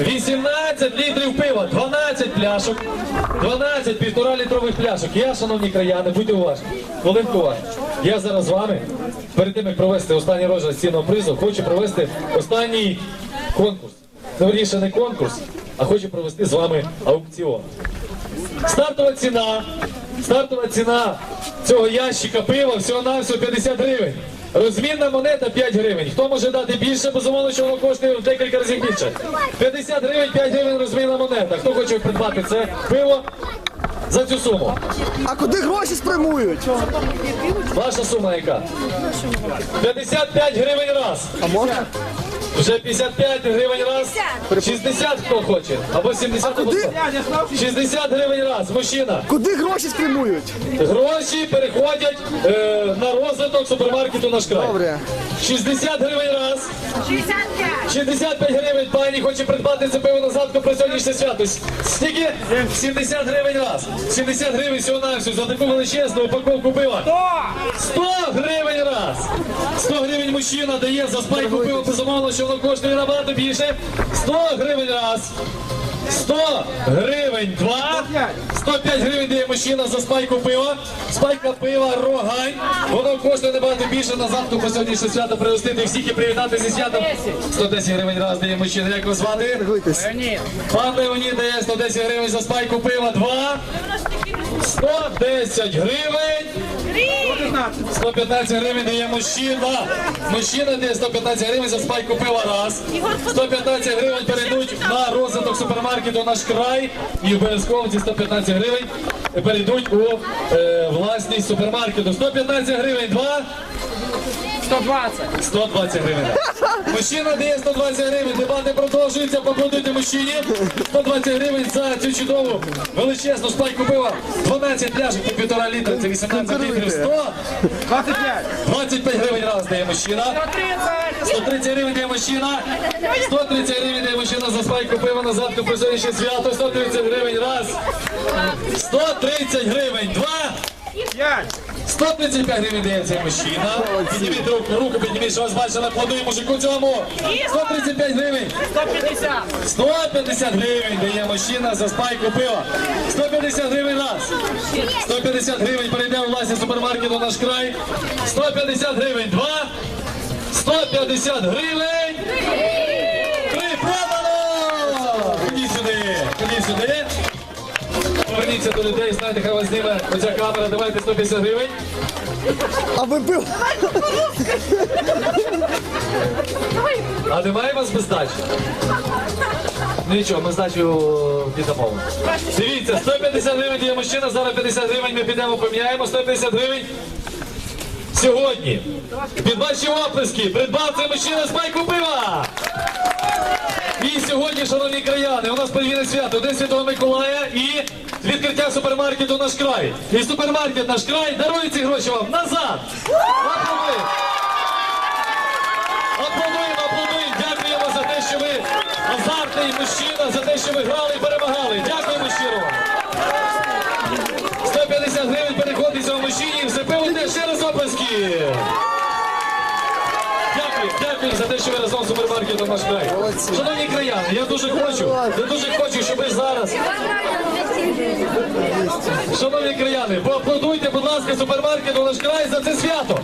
18 літрів пива, 12 пляшок, 12 півтора літрових пляшок. Я, шановні краяни, будьте уважні. Хвилинку уваги. Я зараз з вами, перед тим як провести останній розгляд цінного призу, хочу провести останній конкурс. Ну, верніше, не конкурс, а хочу провести з вами аукціон. Стартова ціна, стартова ціна цього ящика пива всього на всього 50 гривень. Розмінна монета 5 гривень. Хто може дати більше, безумовно, що воно коштує в декілька разів більше. 50 гривень, 5 гривень розмінна монета. Хто хоче придбати це пиво за цю суму? А куди гроші спрямують? Ваша сума яка? 55 гривень раз. А можна? Вже 55 гривень раз. 60 хто хоче. Або 70 або куди? 60 гривень раз. Мужчина. Куди гроші спрямують? Гроші переходять е, на розвиток супермаркету наш край. Добре. 60 гривень раз, 65. 65 гривень пані хоче придбати це пиво на задку про сьогоднішнє свято. Скільки? 70 гривень раз. 70 гривень всього на всю за таку величезну упаковку пива. 100 гривень раз. 100 гривень мужчина дає за спайку пива, безумовно, що воно коштує набагато більше. 100 гривень раз. 100 гривень два. 105 гривень дає мужчина за спайку пива. Спайка пива Рогань. Воно коштує набагато більше на завтра по сьогоднішнє свято пригостити всіх і привітати зі святом. 110 гривень раз дає мужчина. Як вас звати? Пан Леонід дає 110 гривень за спайку пива. Два. 110 гривень. 115 гривень дає мужчина. Мужчина дає 115 гривень за спайку пива раз. 115 гривень перейдуть на розвиток супермаркету наш край. І обов'язково ці 115 гривень перейдуть у е, власність супермаркету. 115 гривень два. 120. 120 гривень. Мужчина дає 120 гривень. Дебати продовжуються. Поплодуйте мужчині. 120 гривень за цю чудову величезну спайку пива. 12 пляшок по півтора літра. Це 18 літрів. 100. 25. 25 гривень раз дає мужчина. 130. 130 гривень дає мужчина. 130 гривень дає мужчина за спайку пива на задку про свято. 130 гривень раз. 130 гривень два. 5. 135 гривень дає цей мужчина. Підніміть руку, руку підніміть, що вас бачили, аплодуємо мужику цьому. 135 гривень. 150. 150 гривень дає мужчина за спайку пива. 150 гривень раз. 150 гривень перейде у власність супермаркету наш край. 150 гривень два. 150 гривень. Поверніться до людей, знаєте, хай вас зніме оця камера, давайте 150 гривень. А ви пив? А немає у вас без здачі? Ну нічого, ми здачу віддамо. Дивіться, 150 гривень є мужчина, зараз 50 гривень ми підемо поміняємо, 150 гривень. Сьогодні. Під ваші оплески придбав цей мужчина з майку пива. Сьогодні, шановні краяни, у нас подвійне свято День Святого Миколая і відкриття супермаркету наш край. І супермаркет наш край дарує ці гроші вам назад. Аплодуємо. Аплодуємо, аплодуємо. Дякуємо за те, що ви азартний мужчина, за те, що ви грали і перемагали. Дякуємо щиро. 150 гривень переходить цьому мужчині. Все пивите ще раз оплески. Дякую, дякую за те, що ви разом з супермаркетом наш край. Шановні краяни, я дуже хочу, я дуже хочу, щоб ви зараз. Шановні краяни, поаплодуйте, будь ласка, супермаркету наш край за це свято.